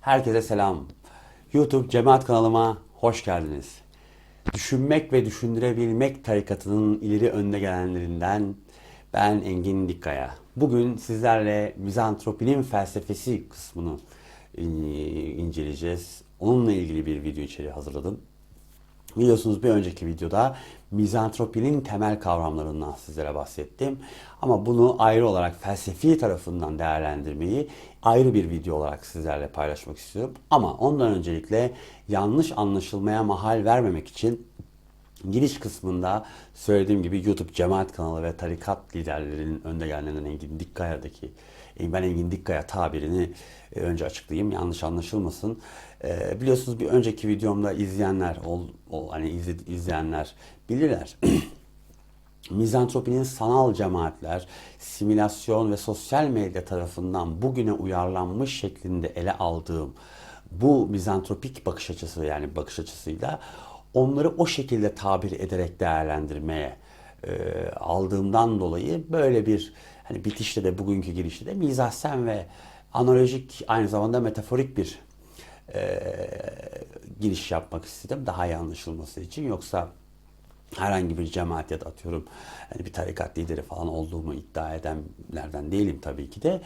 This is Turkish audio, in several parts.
Herkese selam. YouTube Cemaat kanalıma hoş geldiniz. Düşünmek ve düşündürebilmek tarikatının ileri önde gelenlerinden ben Engin Dikkaya. Bugün sizlerle mizantropinin felsefesi kısmını e, inceleyeceğiz. Onunla ilgili bir video içeriği hazırladım. Biliyorsunuz bir önceki videoda mizantropinin temel kavramlarından sizlere bahsettim. Ama bunu ayrı olarak felsefi tarafından değerlendirmeyi ayrı bir video olarak sizlerle paylaşmak istiyorum. Ama ondan öncelikle yanlış anlaşılmaya mahal vermemek için giriş kısmında söylediğim gibi YouTube cemaat kanalı ve tarikat liderlerinin önde gelenlerinden Engin Dikkaya'daki ben Engin Dikkaya tabirini e, önce açıklayayım yanlış anlaşılmasın. E, biliyorsunuz bir önceki videomda izleyenler ol, ol hani izle, izleyenler bilirler. Mizantropinin sanal cemaatler, simülasyon ve sosyal medya tarafından bugüne uyarlanmış şeklinde ele aldığım bu mizantropik bakış açısı yani bakış açısıyla onları o şekilde tabir ederek değerlendirmeye e, aldığımdan dolayı böyle bir hani bitişte de bugünkü girişte de mizahsen ve analojik aynı zamanda metaforik bir e, giriş yapmak istedim. Daha iyi anlaşılması için. Yoksa herhangi bir cemaat ya da atıyorum hani bir tarikat lideri falan olduğumu iddia edenlerden değilim tabii ki de.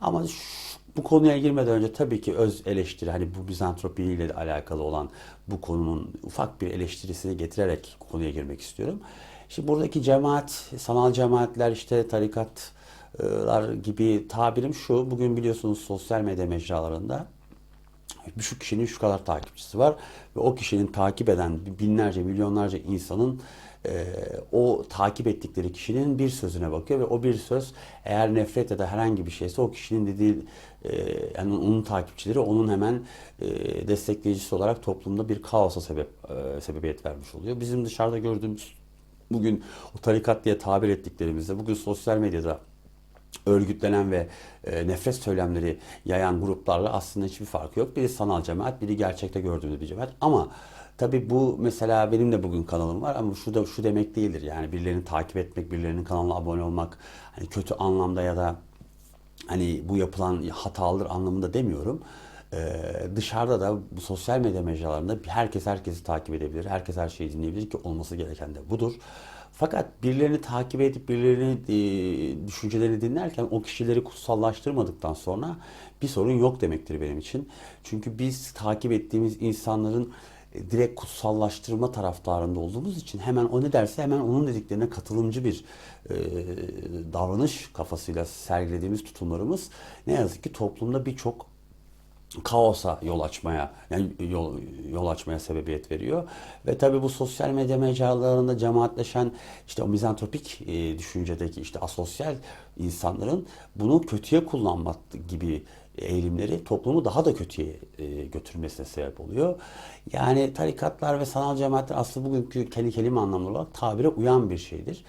Ama şu, bu konuya girmeden önce tabii ki öz eleştiri hani bu mizantropi ile alakalı olan bu konunun ufak bir eleştirisini getirerek konuya girmek istiyorum. Şimdi buradaki cemaat, sanal cemaatler işte tarikatlar gibi tabirim şu. Bugün biliyorsunuz sosyal medya mecralarında şu kişinin şu kadar takipçisi var ve o kişinin takip eden binlerce milyonlarca insanın e, o takip ettikleri kişinin bir sözüne bakıyor ve o bir söz eğer nefret ya da herhangi bir şeyse o kişinin dediği e, yani onun takipçileri onun hemen e, destekleyicisi olarak toplumda bir kaosa sebep e, sebebiyet vermiş oluyor. Bizim dışarıda gördüğümüz bugün o tarikat diye tabir ettiklerimizde bugün sosyal medyada örgütlenen ve e, nefret söylemleri yayan gruplarla aslında hiçbir farkı yok. Biri sanal cemaat, biri gerçekte gördüğümüz bir cemaat. Ama tabii bu mesela benim de bugün kanalım var ama şu da şu demek değildir. Yani birilerini takip etmek, birilerinin kanalına abone olmak hani kötü anlamda ya da hani bu yapılan hatalıdır anlamında demiyorum. Ee, dışarıda da bu sosyal medya mecralarında herkes herkesi takip edebilir. Herkes her şeyi dinleyebilir ki olması gereken de budur. Fakat birilerini takip edip birilerini e, düşüncelerini dinlerken o kişileri kutsallaştırmadıktan sonra bir sorun yok demektir benim için. Çünkü biz takip ettiğimiz insanların direkt kutsallaştırma taraftarında olduğumuz için hemen o ne derse hemen onun dediklerine katılımcı bir e, davranış kafasıyla sergilediğimiz tutumlarımız ne yazık ki toplumda birçok kaosa yol açmaya yani yol, yol açmaya sebebiyet veriyor. Ve tabii bu sosyal medya mecralarında cemaatleşen işte o mizantropik e, düşüncedeki işte asosyal insanların bunu kötüye kullanmak gibi eğilimleri toplumu daha da kötüye e, götürmesine sebep oluyor. Yani tarikatlar ve sanal cemaatler aslında bugünkü kendi kelime anlamlı olarak tabire uyan bir şeydir.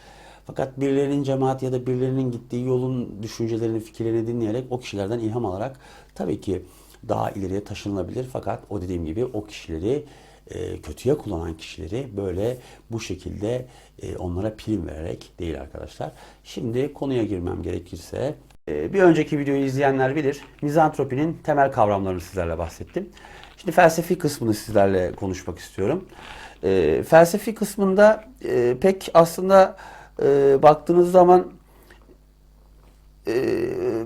Fakat birilerinin cemaat ya da birilerinin gittiği yolun düşüncelerini, fikirlerini dinleyerek o kişilerden ilham alarak tabii ki daha ileriye taşınılabilir. Fakat o dediğim gibi o kişileri e, kötüye kullanan kişileri böyle bu şekilde e, onlara prim vererek değil arkadaşlar. Şimdi konuya girmem gerekirse bir önceki videoyu izleyenler bilir. Mizantropinin temel kavramlarını sizlerle bahsettim. Şimdi felsefi kısmını sizlerle konuşmak istiyorum. E, felsefi kısmında e, pek aslında e, baktığınız zaman e,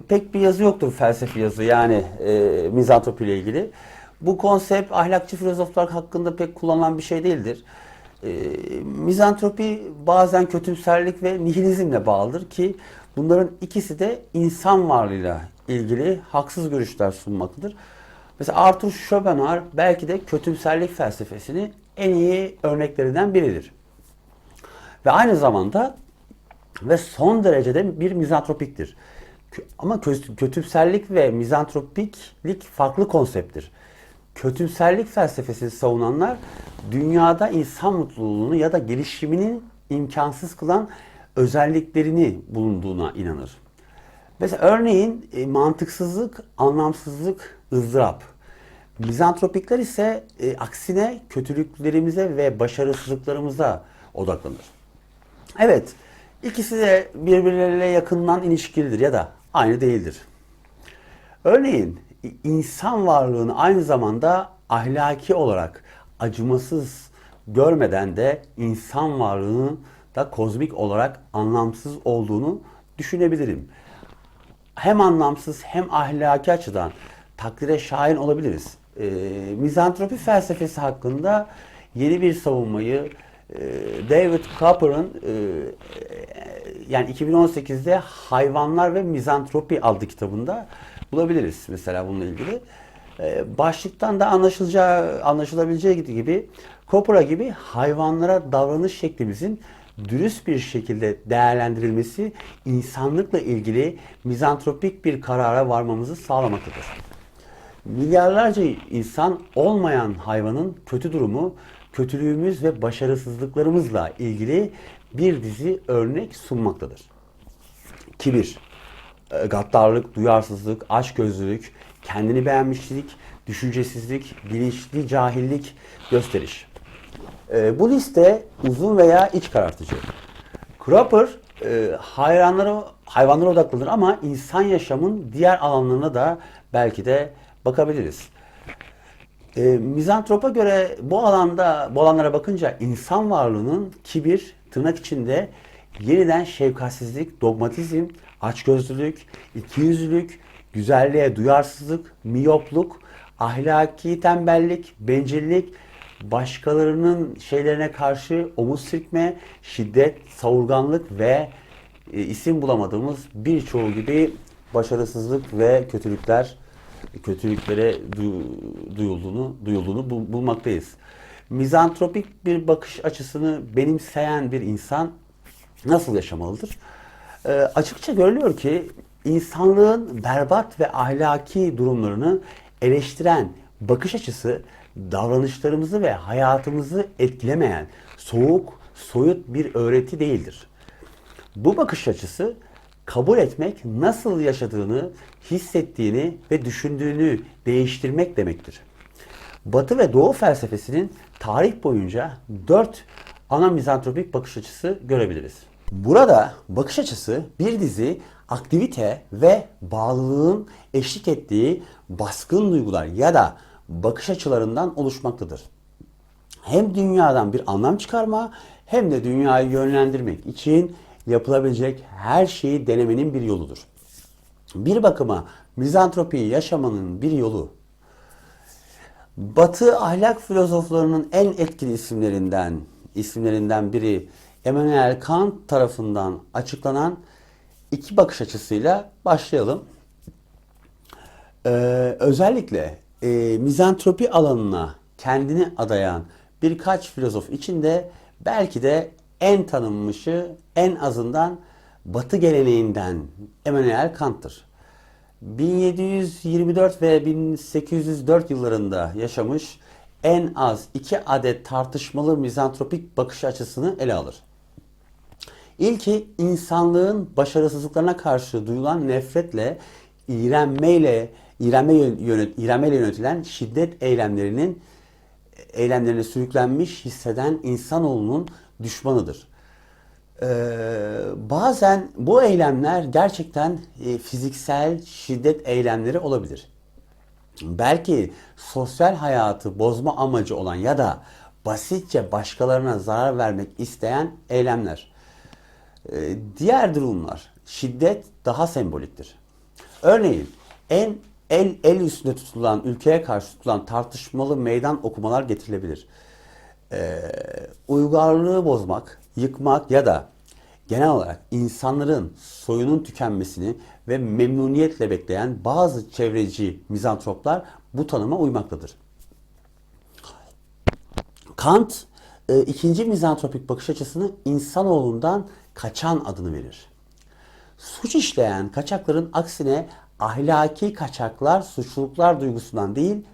pek bir yazı yoktur felsefi yazı yani e, mizantropi ile ilgili. Bu konsept ahlakçı filozoflar hakkında pek kullanılan bir şey değildir. E, mizantropi bazen kötümserlik ve nihilizmle bağlıdır ki bunların ikisi de insan varlığıyla ilgili haksız görüşler sunmaktadır. Mesela Arthur Schopenhauer belki de kötümserlik felsefesini en iyi örneklerinden biridir. Ve aynı zamanda ve son derecede bir mizantropiktir. Ama kötümserlik ve mizantropiklik farklı konsepttir. Kötümserlik felsefesini savunanlar dünyada insan mutluluğunu ya da gelişiminin imkansız kılan özelliklerini bulunduğuna inanır. Mesela örneğin e, mantıksızlık, anlamsızlık, ızdırap. Mizantropikler ise e, aksine kötülüklerimize ve başarısızlıklarımıza odaklanır. Evet, ikisi de birbirleriyle yakından ilişkilidir ya da aynı değildir. Örneğin insan varlığını aynı zamanda ahlaki olarak acımasız görmeden de insan varlığının da kozmik olarak anlamsız olduğunu düşünebilirim. Hem anlamsız hem ahlaki açıdan takdire şahin olabiliriz. E, mizantropi felsefesi hakkında yeni bir savunmayı e, David Cooper'ın e, yani 2018'de Hayvanlar ve Mizantropi adlı kitabında bulabiliriz mesela bununla ilgili. Ee, başlıktan da anlaşılacağı, anlaşılabileceği gibi Coppola gibi hayvanlara davranış şeklimizin dürüst bir şekilde değerlendirilmesi insanlıkla ilgili mizantropik bir karara varmamızı sağlamaktadır. Milyarlarca insan olmayan hayvanın kötü durumu, kötülüğümüz ve başarısızlıklarımızla ilgili bir dizi örnek sunmaktadır. Kibir, e, gaddarlık, duyarsızlık, açgözlülük, kendini beğenmişlik, düşüncesizlik, bilinçli cahillik, gösteriş. E, bu liste uzun veya iç karartıcı. Cropper e, hayranlara, hayvanlara odaklanır ama insan yaşamın diğer alanlarına da belki de bakabiliriz. E, mizantropa göre bu alanda bu alanlara bakınca insan varlığının kibir, tırnak içinde yeniden şefkatsizlik, dogmatizm, açgözlülük, ikiyüzlülük, güzelliğe duyarsızlık, miyopluk, ahlaki tembellik, bencillik, başkalarının şeylerine karşı omuz silkme, şiddet, savurganlık ve e, isim bulamadığımız birçoğu gibi başarısızlık ve kötülükler kötülüklere du- duyulduğunu duyulduğunu bul- bulmaktayız. Mizantropik bir bakış açısını benimseyen bir insan nasıl yaşamalıdır? Ee, açıkça görülüyor ki insanlığın berbat ve ahlaki durumlarını eleştiren bakış açısı davranışlarımızı ve hayatımızı etkilemeyen soğuk, soyut bir öğreti değildir. Bu bakış açısı kabul etmek nasıl yaşadığını, hissettiğini ve düşündüğünü değiştirmek demektir. Batı ve Doğu felsefesinin tarih boyunca dört ana mizantropik bakış açısı görebiliriz. Burada bakış açısı bir dizi aktivite ve bağlılığın eşlik ettiği baskın duygular ya da bakış açılarından oluşmaktadır hem dünyadan bir anlam çıkarma hem de dünyayı yönlendirmek için yapılabilecek her şeyi denemenin bir yoludur. Bir bakıma mizantropiyi yaşamanın bir yolu. Batı ahlak filozoflarının en etkili isimlerinden isimlerinden biri Immanuel Kant tarafından açıklanan iki bakış açısıyla başlayalım. Ee, özellikle e, mizantropi alanına kendini adayan birkaç filozof içinde belki de en tanınmışı en azından Batı geleneğinden Immanuel Kant'tır. 1724 ve 1804 yıllarında yaşamış en az iki adet tartışmalı mizantropik bakış açısını ele alır. İlki insanlığın başarısızlıklarına karşı duyulan nefretle, iğrenmeyle, iğrenme yönet, iğrenmeyle yönetilen şiddet eylemlerinin eylemlerine sürüklenmiş hisseden insanoğlunun düşmanıdır. Ee, bazen bu eylemler gerçekten e, fiziksel şiddet eylemleri olabilir. Belki sosyal hayatı bozma amacı olan ya da basitçe başkalarına zarar vermek isteyen eylemler. Ee, diğer durumlar şiddet daha semboliktir. Örneğin en el el üstünde tutulan ülkeye karşı tutulan tartışmalı meydan okumalar getirilebilir. Ee, uygarlığı bozmak, yıkmak ya da genel olarak insanların soyunun tükenmesini ve memnuniyetle bekleyen bazı çevreci mizantroplar bu tanıma uymaktadır. Kant e, ikinci mizantropik bakış açısını insanoğlundan kaçan adını verir. Suç işleyen kaçakların aksine ahlaki kaçaklar suçluluklar duygusundan değil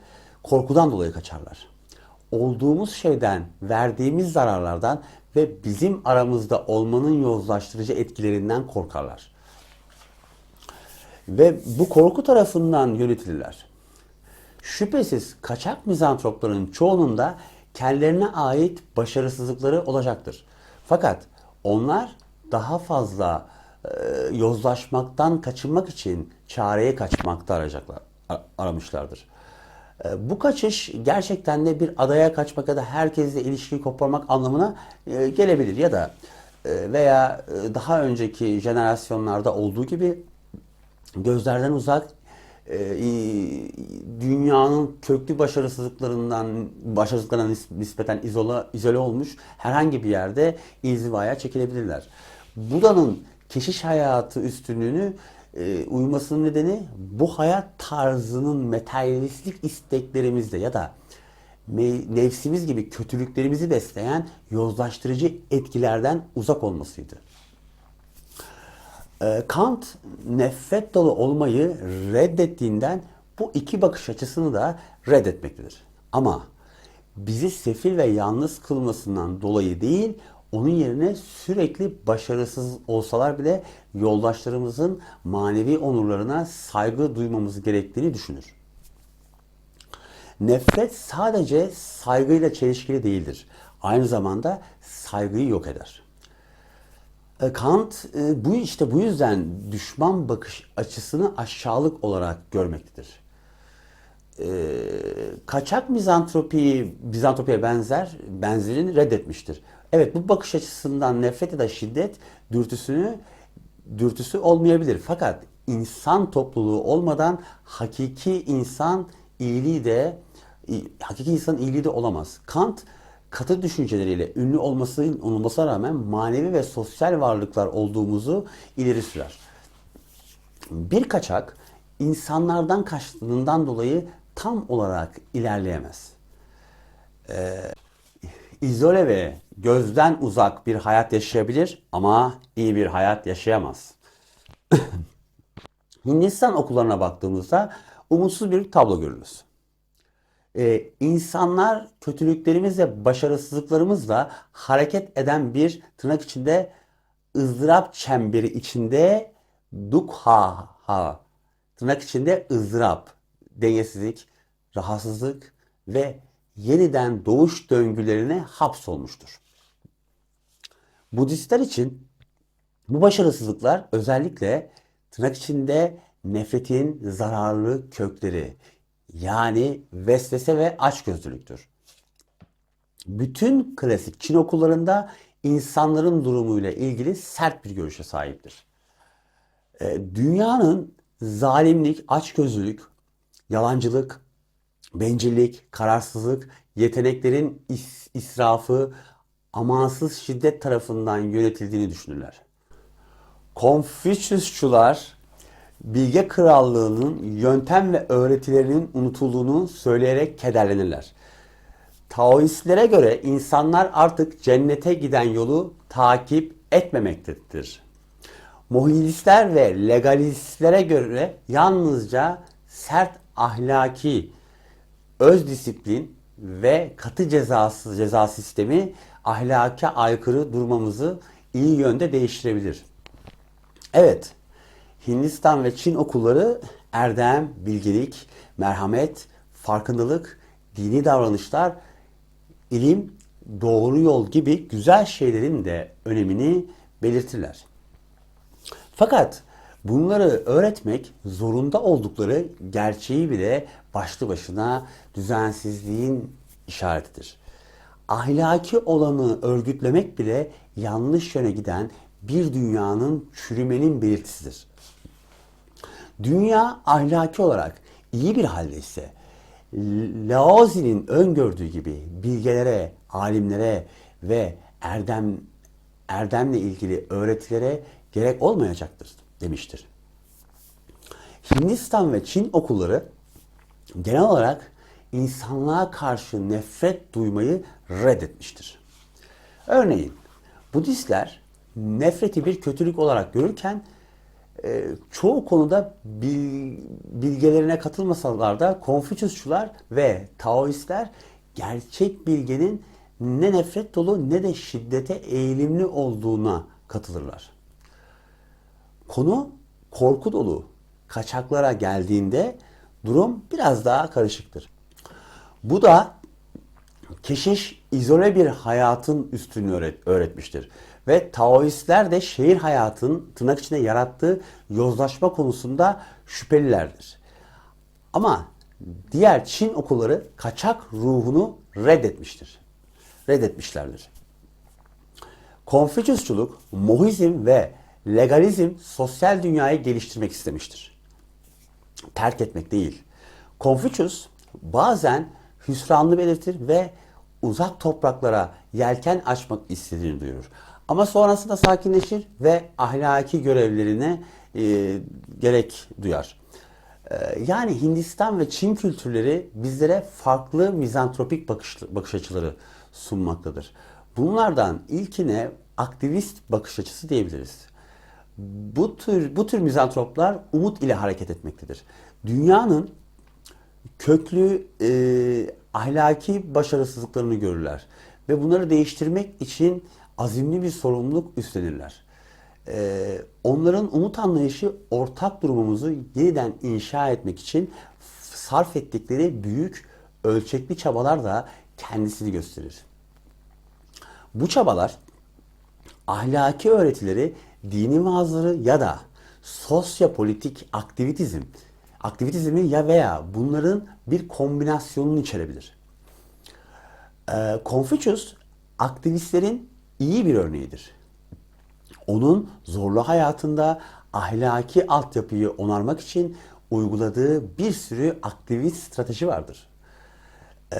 korkudan dolayı kaçarlar. Olduğumuz şeyden, verdiğimiz zararlardan ve bizim aramızda olmanın yozlaştırıcı etkilerinden korkarlar. Ve bu korku tarafından yönetilirler. Şüphesiz kaçak mizantropların çoğunun da kendilerine ait başarısızlıkları olacaktır. Fakat onlar daha fazla e, yozlaşmaktan kaçınmak için çareye kaçmakta arayacaklar. aramışlardır. E, Bu kaçış gerçekten de bir adaya kaçmak ya da herkesle ilişkiyi koparmak anlamına e, gelebilir ya da e, veya daha önceki jenerasyonlarda olduğu gibi gözlerden uzak dünyanın köklü başarısızlıklarından başarısızlıklarına nis- nispeten izole, izole olmuş herhangi bir yerde inzivaya çekilebilirler. Buda'nın keşiş hayatı üstünlüğünü e, uymasının nedeni bu hayat tarzının materyalistlik isteklerimizde ya da nefsimiz gibi kötülüklerimizi besleyen yozlaştırıcı etkilerden uzak olmasıydı. Ee, Kant nefret dolu olmayı reddettiğinden bu iki bakış açısını da reddetmektedir. Ama bizi sefil ve yalnız kılmasından dolayı değil, onun yerine sürekli başarısız olsalar bile yoldaşlarımızın manevi onurlarına saygı duymamız gerektiğini düşünür. Nefret sadece saygıyla çelişkili değildir. Aynı zamanda saygıyı yok eder. E, Kant e, bu işte bu yüzden düşman bakış açısını aşağılık olarak görmektedir. E, kaçak mizantropiyi bizantropiye benzer benzerini reddetmiştir. Evet bu bakış açısından nefret ya da şiddet dürtüsünü dürtüsü olmayabilir. Fakat insan topluluğu olmadan hakiki insan iyiliği de hakiki insan iyiliği de olamaz. Kant katı düşünceleriyle ünlü olması olmasına rağmen manevi ve sosyal varlıklar olduğumuzu ileri sürer. Bir kaçak insanlardan kaçtığından dolayı tam olarak ilerleyemez. İzole ve gözden uzak bir hayat yaşayabilir ama iyi bir hayat yaşayamaz. Hindistan okullarına baktığımızda umutsuz bir tablo görürüz. Ee, insanlar kötülüklerimizle, başarısızlıklarımızla hareket eden bir tırnak içinde ızdırap çemberi içinde dukha ha tırnak içinde ızdırap, dengesizlik, rahatsızlık ve yeniden doğuş döngülerine hapsolmuştur. Budistler için bu başarısızlıklar özellikle tırnak içinde nefretin zararlı kökleri yani vesvese ve açgözlülüktür. Bütün klasik Çin okullarında insanların durumuyla ilgili sert bir görüşe sahiptir. E, Dünyanın zalimlik, açgözlülük, yalancılık, bencillik, kararsızlık, yeteneklerin is- israfı, amansız şiddet tarafından yönetildiğini düşünürler. Konfüçyüsçular bilge krallığının yöntem ve öğretilerinin unutulduğunu söyleyerek kederlenirler. Taoistlere göre insanlar artık cennete giden yolu takip etmemektedir. Mohilistler ve legalistlere göre yalnızca sert ahlaki öz disiplin ve katı cezası ceza sistemi ahlaka aykırı durmamızı iyi yönde değiştirebilir. Evet, Hindistan ve Çin okulları erdem, bilgelik, merhamet, farkındalık, dini davranışlar, ilim, doğru yol gibi güzel şeylerin de önemini belirtirler. Fakat bunları öğretmek zorunda oldukları gerçeği bile başlı başına düzensizliğin işaretidir. Ahlaki olanı örgütlemek bile yanlış yöne giden bir dünyanın çürümenin belirtisidir. Dünya ahlaki olarak iyi bir halde ise Laozi'nin öngördüğü gibi bilgelere, alimlere ve erdem erdemle ilgili öğretilere gerek olmayacaktır demiştir. Hindistan ve Çin okulları genel olarak insanlığa karşı nefret duymayı reddetmiştir. Örneğin Budistler nefreti bir kötülük olarak görürken e, çoğu konuda bil- bilgelerine katılmasalar da Konfüçyüsçular ve Taoistler gerçek bilgenin ne nefret dolu ne de şiddete eğilimli olduğuna katılırlar. Konu korku dolu kaçaklara geldiğinde durum biraz daha karışıktır. Bu da keşiş izole bir hayatın üstünü öğret- öğretmiştir. Ve Taoistler de şehir hayatının tırnak içinde yarattığı yozlaşma konusunda şüphelilerdir. Ama diğer Çin okulları kaçak ruhunu reddetmiştir. Reddetmişlerdir. Konfüçyüsçuluk, Moizm ve legalizm sosyal dünyayı geliştirmek istemiştir. Terk etmek değil. Konfüçyüs bazen hüsranlı belirtir ve uzak topraklara yelken açmak istediğini duyurur. Ama sonrasında sakinleşir ve ahlaki görevlerine e, gerek duyar. E, yani Hindistan ve Çin kültürleri bizlere farklı mizantropik bakış, bakış açıları sunmaktadır. Bunlardan ilkine aktivist bakış açısı diyebiliriz. Bu tür bu tür mizantroplar umut ile hareket etmektedir. Dünyanın köklü e, ahlaki başarısızlıklarını görürler ve bunları değiştirmek için azimli bir sorumluluk üstlenirler. E, onların umut anlayışı ortak durumumuzu yeniden inşa etmek için sarf ettikleri büyük ölçekli çabalar da kendisini gösterir. Bu çabalar ahlaki öğretileri, dini vaazları ya da sosyopolitik aktivitizm, aktivitizmi ya veya bunların bir kombinasyonunu içerebilir. Ee, Confucius aktivistlerin iyi bir örneğidir. Onun zorlu hayatında ahlaki altyapıyı onarmak için uyguladığı bir sürü aktivist strateji vardır. Ee,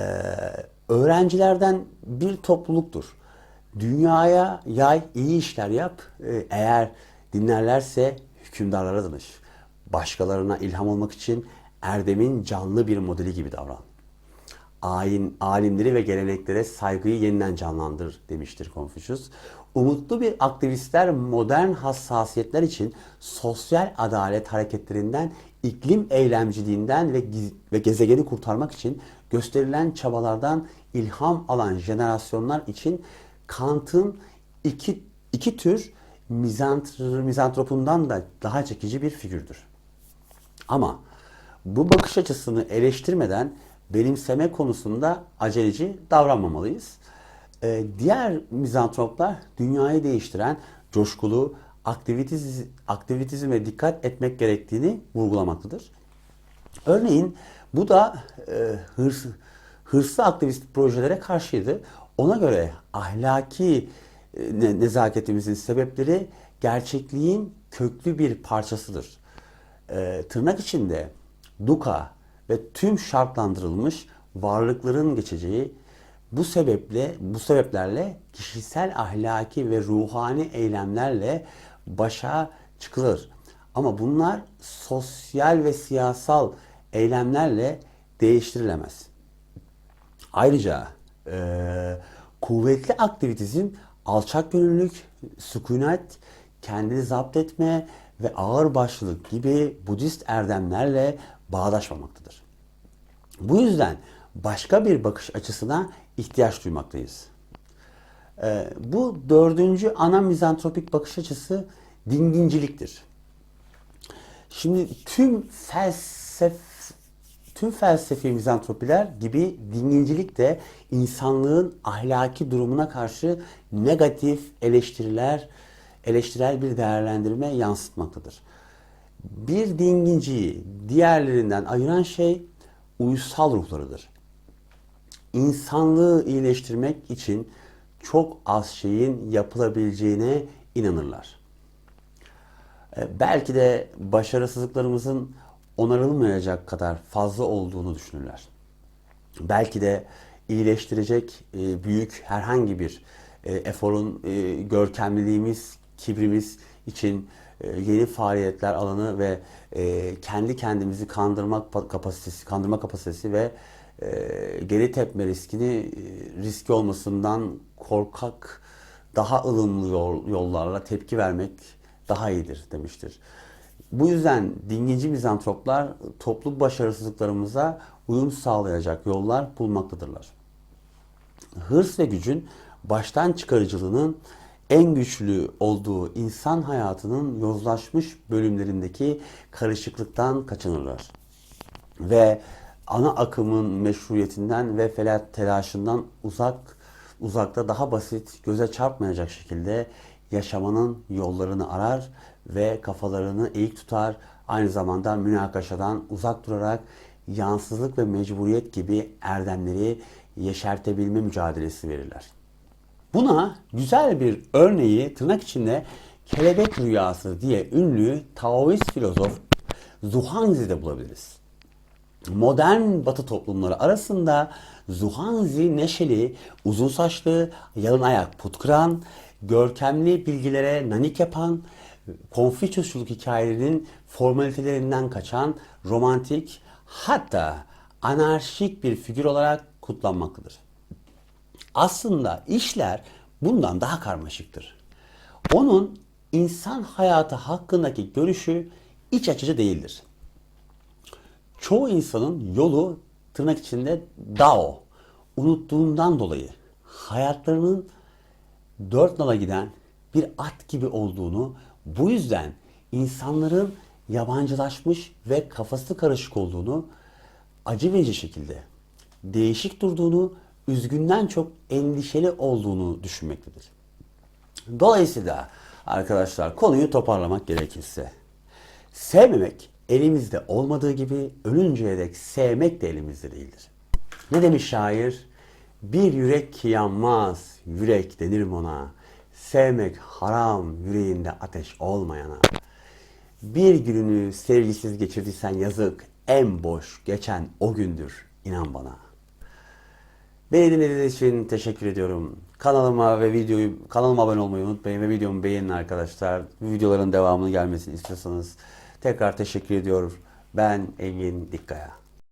öğrencilerden bir topluluktur. Dünyaya yay, iyi işler yap. Ee, eğer dinlerlerse hükümdarlara danış. Başkalarına ilham olmak için Erdem'in canlı bir modeli gibi davran. Ayin, alimleri ve geleneklere saygıyı yeniden canlandır demiştir Konfüçyüs. Umutlu bir aktivistler modern hassasiyetler için sosyal adalet hareketlerinden, iklim eylemciliğinden ve, ve gezegeni kurtarmak için gösterilen çabalardan ilham alan jenerasyonlar için Kant'ın iki, iki tür mizantr mizantropundan da daha çekici bir figürdür. Ama bu bakış açısını eleştirmeden benimseme konusunda aceleci davranmamalıyız. Ee, diğer mizantroplar dünyayı değiştiren coşkulu aktivitiz, aktivitizme dikkat etmek gerektiğini vurgulamaktadır. Örneğin bu da e, hırs, hırslı aktivist projelere karşıydı. Ona göre ahlaki e, nezaketimizin sebepleri gerçekliğin köklü bir parçasıdır. E, tırnak içinde duka ve tüm şartlandırılmış varlıkların geçeceği bu sebeple bu sebeplerle kişisel ahlaki ve ruhani eylemlerle başa çıkılır. Ama bunlar sosyal ve siyasal eylemlerle değiştirilemez. Ayrıca e, kuvvetli aktivitizm, alçak gönüllülük, sükunet, kendini zapt etme ve ağır başlılık gibi Budist erdemlerle bağdaşmamaktadır. Bu yüzden başka bir bakış açısına ihtiyaç duymaktayız. Ee, bu dördüncü ana mizantropik bakış açısı dinginciliktir. Şimdi tüm felsef tüm felsefi mizantropiler gibi dingincilik de insanlığın ahlaki durumuna karşı negatif eleştiriler, eleştirel bir değerlendirme yansıtmaktadır. Bir dinginciyi diğerlerinden ayıran şey uysal ruhlarıdır. İnsanlığı iyileştirmek için çok az şeyin yapılabileceğine inanırlar. E, belki de başarısızlıklarımızın onarılmayacak kadar fazla olduğunu düşünürler. Belki de iyileştirecek e, büyük herhangi bir e, eforun görkemliliğimiz, kibrimiz için yeni faaliyetler alanı ve kendi kendimizi kandırmak kapasitesi, kandırma kapasitesi ve geri tepme riskini riski olmasından korkak daha ılımlı yol, yollarla tepki vermek daha iyidir demiştir. Bu yüzden dinginci mizantroplar toplu başarısızlıklarımıza uyum sağlayacak yollar bulmaktadırlar. Hırs ve gücün baştan çıkarıcılığının en güçlü olduğu insan hayatının yozlaşmış bölümlerindeki karışıklıktan kaçınırlar. Ve ana akımın meşruiyetinden ve felat telaşından uzak uzakta daha basit, göze çarpmayacak şekilde yaşamanın yollarını arar ve kafalarını eğik tutar. Aynı zamanda münakaşadan uzak durarak yansızlık ve mecburiyet gibi erdemleri yeşertebilme mücadelesi verirler. Buna güzel bir örneği tırnak içinde kelebek rüyası diye ünlü Taoist filozof Zhuangzi'de bulabiliriz. Modern batı toplumları arasında Zhuangzi neşeli, uzun saçlı, yalın ayak put kıran, görkemli bilgilere nanik yapan, Konfüçyüsçülük hikayelerinin formalitelerinden kaçan romantik hatta anarşik bir figür olarak kutlanmaktadır. Aslında işler bundan daha karmaşıktır. Onun insan hayatı hakkındaki görüşü iç açıcı değildir. Çoğu insanın yolu tırnak içinde Dao, unuttuğundan dolayı hayatlarının dört nala giden bir at gibi olduğunu, bu yüzden insanların yabancılaşmış ve kafası karışık olduğunu, acı verici şekilde değişik durduğunu, üzgünden çok endişeli olduğunu düşünmektedir. Dolayısıyla arkadaşlar konuyu toparlamak gerekirse sevmemek elimizde olmadığı gibi ölünceye dek sevmek de elimizde değildir. Ne demiş şair? Bir yürek ki yanmaz, yürek denir ona? Sevmek haram, yüreğinde ateş olmayana. Bir gününü sevgisiz geçirdiysen yazık, en boş geçen o gündür, inan bana. Beni dinlediğiniz için teşekkür ediyorum. Kanalıma ve videoyu kanalıma abone olmayı unutmayın ve videomu beğenin arkadaşlar. Videoların devamını gelmesini istiyorsanız tekrar teşekkür ediyorum. Ben Engin Dikkaya.